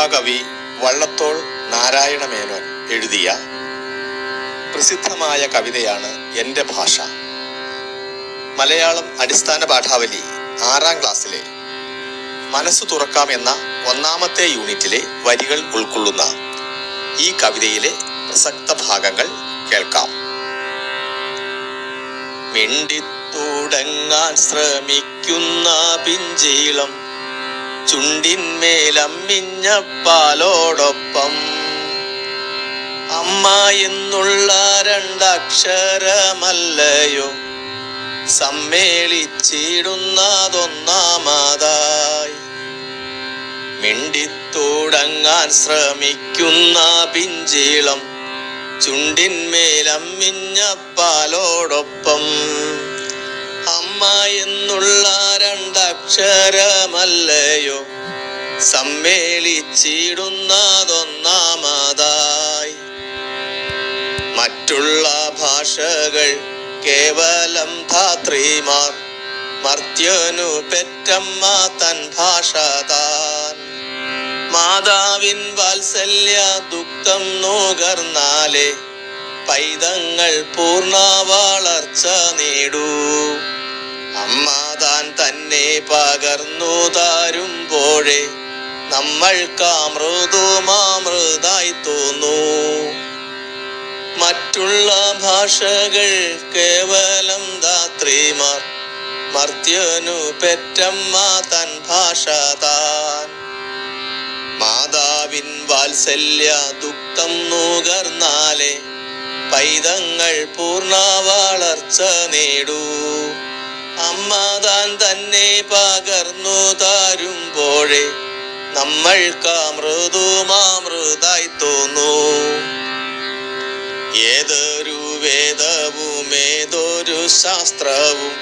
മഹാകവി വള്ളത്തോൾ നാരായണ മേനോൻ എഴുതിയ പ്രസിദ്ധമായ കവിതയാണ് എന്റെ ഭാഷ. മലയാളം അടിസ്ഥാന പാഠാവലി ആറാം ക്ലാസ്സിലെ മനസ്സ് തുറക്കാം എന്ന ഒന്നാമത്തെ യൂണിറ്റിലെ വരികൾ ഉൾക്കൊള്ളുന്ന ഈ കവിതയിലെ പ്രസക്ത ഭാഗങ്ങൾ കേൾക്കാം. മിണ്ടിത്തുടങ്ങാൻ ശ്രമിക്കുന്ന പിഞ്ചീളം ചുണ്ടിന്മേലമ്മിഞ്ഞ പാലോടൊപ്പം അമ്മ എന്നുള്ള രണ്ടക്ഷരമല്ലയോ സമ്മേളിച്ചിടുന്നതൊന്നാമതായി. മിണ്ടിത്തോടങ്ങാൻ ശ്രമിക്കുന്ന പിഞ്ചീളം ചുണ്ടിന്മേലമ്മിഞ്ഞ പാലോടൊപ്പം അമ്മ എന്നുള്ള രണ്ടക്ഷരമല്ലയോ സമ്മേളിച്ചിടുന്നതൊന്നാമതായി. മറ്റുള്ള ഭാഷകൾ കേവലം ധാത്രിമാർ മർത്യനു പെറ്റമ്മ തൻ ഭാഷ മാതാവിൻ വാത്സല്യ ദുഃഖം നുകർന്നാലേ പൈതങ്ങൾ പൂർണ വളർച്ച നേടൂ. അമ്മ താൻ പകർന്നു താരുമ്പോഴേ നമ്മൾക്ക് മൃദുമാമൃതായി തോന്നൂ. മറ്റുള്ള ഭാഷകൾ കേവലം ധാത്രിമാർ മർത്യനു പെറ്റമ്മ തൻ ഭാഷ താൻ. മാതാവിൻ വാത്സല്യ ദുഃഖം നുകർന്നാലേ പൈതങ്ങൾ പൂർണ വളർച്ച നേടൂ. അമ്മ താൻ തന്നെ പകർന്നു താരുമ്പോഴേ നമ്മൾക്ക് അമൃതുമാമൃതായി തോന്നൂ. ഏതൊരു വേദവും ഏതൊരു ശാസ്ത്രവും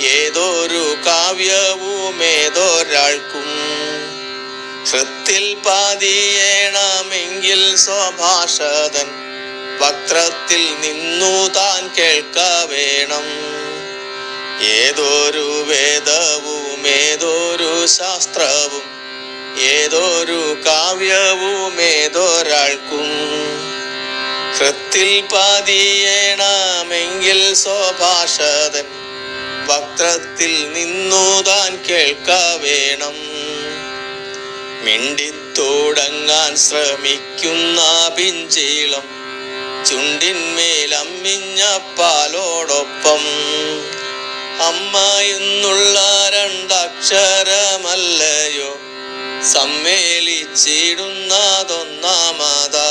ഏതൊരു കാവ്യവും ഏതൊരാൾക്കും ഹൃത്തിൽ പാതിയേണമെങ്കിൽ സ്വഭാഷതൻ വക്രത്തിൽ നിന്നു താൻ കേൾക്ക വേണം. ഏതൊരു വേദവും ശാസ്ത്രവും ഏതൊരു കാവ്യവും ഏതൊരാൾക്കും ഹൃത്തിൽ പാതിയേണമെങ്കിൽ സ്വഭാഷതൻ വക്രത്തിൽ നിന്നു താൻ കേൾക്ക വേണം. മിണ്ടിത്തോടങ്ങാൻ ശ്രമിക്കുന്ന പിഞ്ചീളം ചുണ്ടിന്മേലമ്മിഞ്ഞ പാലോടൊപ്പം അമ്മ എന്നുള്ള രണ്ടക്ഷരമല്ലയോ സമ്മേളിച്ചിടുന്നതൊന്നാമതായി